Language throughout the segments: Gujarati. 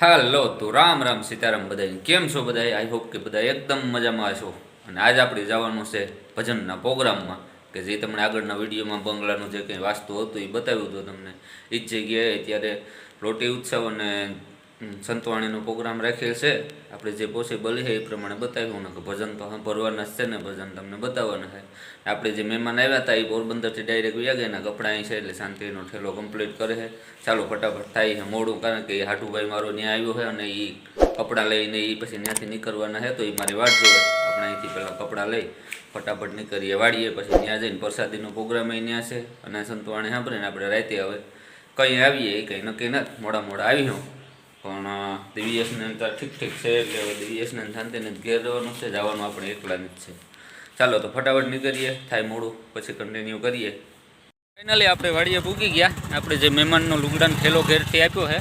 હાલો તો રામ રામ સીતારામ બધા કેમ છો બધા આઈ હોપ કે બધા એકદમ મજામાં છો. અને આજ આપણે જવાનું છે ભજનના પ્રોગ્રામમાં, કે જે તમને આગળના વિડીયોમાં બંગલાનું જે કંઈ વાસ્તુ હતું એ બતાવ્યું હતું તમને. એ જ જગ્યાએ ત્યારે રોટી ઉત્સવ અને સંતવાણીનો પ્રોગ્રામ રાખેલ છે. આપણે જે પોસિબલ છે એ પ્રમાણે બતાવ્યું. ને કે ભજન તો ભરવાના જ છે ને ભજન તમને બતાવવાના છે. આપણે જે મહેમાન આવ્યા હતા એ પોરબંદરથી ડાયરેક્ટ વ્યા ગયા કપડા અહીં છે એટલે શાંતિનો ઠેલો કમ્પ્લીટ કરે છે. ચાલો ફટાફટ થાય છે મોડું કારણ કે એ હાટુભાઈ મારો ત્યાં આવ્યો છે અને એ કપડાં લઈને એ પછી ત્યાંથી નીકળવાના છે તો એ મારી વાટ જોવે. આપણે અહીંથી પહેલાં કપડાં લઈ ફટાફટ નીકળીએ, વાળીએ, પછી ત્યાં જઈને પ્રસાદીનો પ્રોગ્રામ અહીં ત્યાં છે. અને સંતવાણી સાંભળીને આપણે રાતે હવે કંઈ આવીએ એ કંઈ નક્કી નથી. મોડા મોડા આવી હું પણ દિવ્યેશને અંતર ઠીક ઠીક છે, એટલે દિવ્યસને શાંતિને ઘેર રહેવાનું છે, જવાનું આપણે એકલાને જ છે. ચાલો તો ફટાફટ નીકળીએ, થાય મોડું, પછી કન્ટિન્યુ કરીએ. ફાઇનલી આપણે વાડીએ પૂગી ગયા. આપણે જે મહેમાનનો લુગડાનો ઠેલો ઘેરથી આપ્યો છે,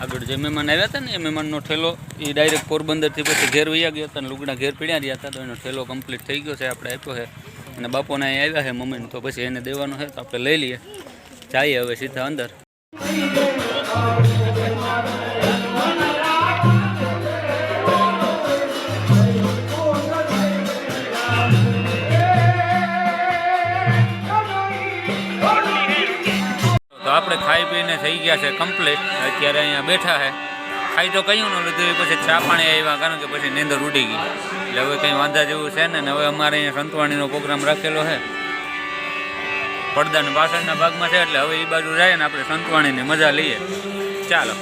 આગળ જે મહેમાન આવ્યા હતા ને, એ મહેમાનનો ઠેલો એ ડાયરેક્ટ પોરબંદરથી પછી ઘેર વૈયા ગયા હતા અને લુગડા ઘેર પીડ્યા રહ્યા હતા, તો એનો ઠેલો કમ્પ્લીટ થઈ ગયો છે, આપણે આપ્યો છે. અને બાપોને અહીં આવ્યા છે મમ્મીને, તો પછી એને દેવાનો છે, તો આપણે લઈ લઈએ. જઈએ હવે સીધા અંદર. ખાઈ પીને થઈ ગયા છે કમ્પ્લીટ અત્યારે અહીંયા બેઠા છે. ખાઈ તો કયું ન લીધું પછી ચા પાણી આવ્યા કારણ કે પછી નીંદર ઉડી ગઈ. એટલે હવે કંઈ વાંધા જેવું છે ને હવે અમારે અહીંયા સંતવાણીનો પ્રોગ્રામ રાખેલો છે. પડદાની પાછળના ભાગમાં છે એટલે હવે એ બાજુ જાય ને આપણે સંતવાણીની મજા લઈએ. ચાલો.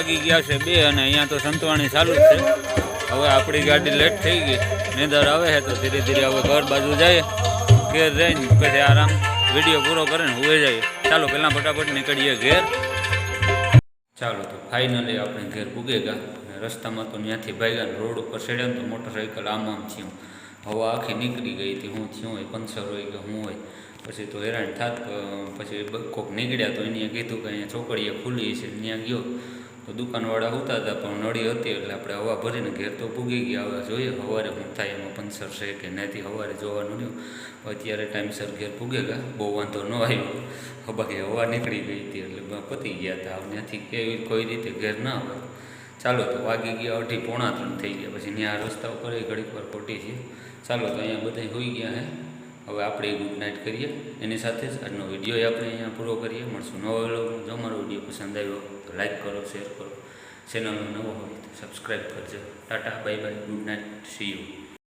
વાગી ગયા છે બે અને અહીંયા તો સંતવાણી ચાલુ જ છે. હવે આપણી ગાડી લેટ થઈ ગઈ. નિંદર આવે છે તો ધીરે ધીરે હવે ઘર બાજુ જાય. ઘેર જઈને પછી આરામ વીડિયો પૂરો કરીને હુએ જાય. ચાલો, પહેલાં ફટાફટ નીકળીએ ઘેર. ચાલો તો ફાઇનલી આપણે ઘેર પૂગે ગયા રસ્તામાં તો ત્યાંથી ભાગ્યા રોડ ઉપર ચડ્યા ને તો મોટરસાઇકલ આમ આમ થયું. હવા આખી નીકળી ગઈ હતી. હું થયું હોય, પંચર હોય કે હું હોય. પછી તો હેરાન થાત પછી કોક નીકળ્યા તો એને કીધું કે અહીંયા ચોકડીએ ખુલ્લી છે. ત્યાં ગયો. તો દુકાનવાળા ઉતા હતા, પણ નળી હતી એટલે આપણે હવા ભરીને ઘેર તો પૂગી ગયા. હવે જોઈએ સવારે હું થાય એમાં પંચર છે કે નથી સવારે જોવાનું નહીં અત્યારે ટાઈમસર ઘેર પૂગે ગયા, બહુ વાંધો ન આવ્યો. બાકી હવા નીકળી ગઈ હતી એટલે પતી ગયા હતા. ત્યાંથી કેવી, કોઈ રીતે ઘેર ના આવે. ચાલો તો વાગી ગયા, અઢી પોણા ત્રણ થઈ ગયા. પછી ત્યાં રસ્તા ઉપર ઘડીક વાર ખોટી છે. ચાલો તો અહીંયા બધા હોઈ ગયા હે. હવે આપણે ગુડ નાઇટ કરીએ. એની સાથે જ આજનો વીડિયો આપણે અહીંયા પૂરો કરીએ. મળશું નવો જો અમારો વીડિયો પસંદ આવ્યો તો લાઈક કરો શેર કરો. ચેનલનો નવો હોય તો સબસ્ક્રાઈબ કરજો. Tata bye bye good night see you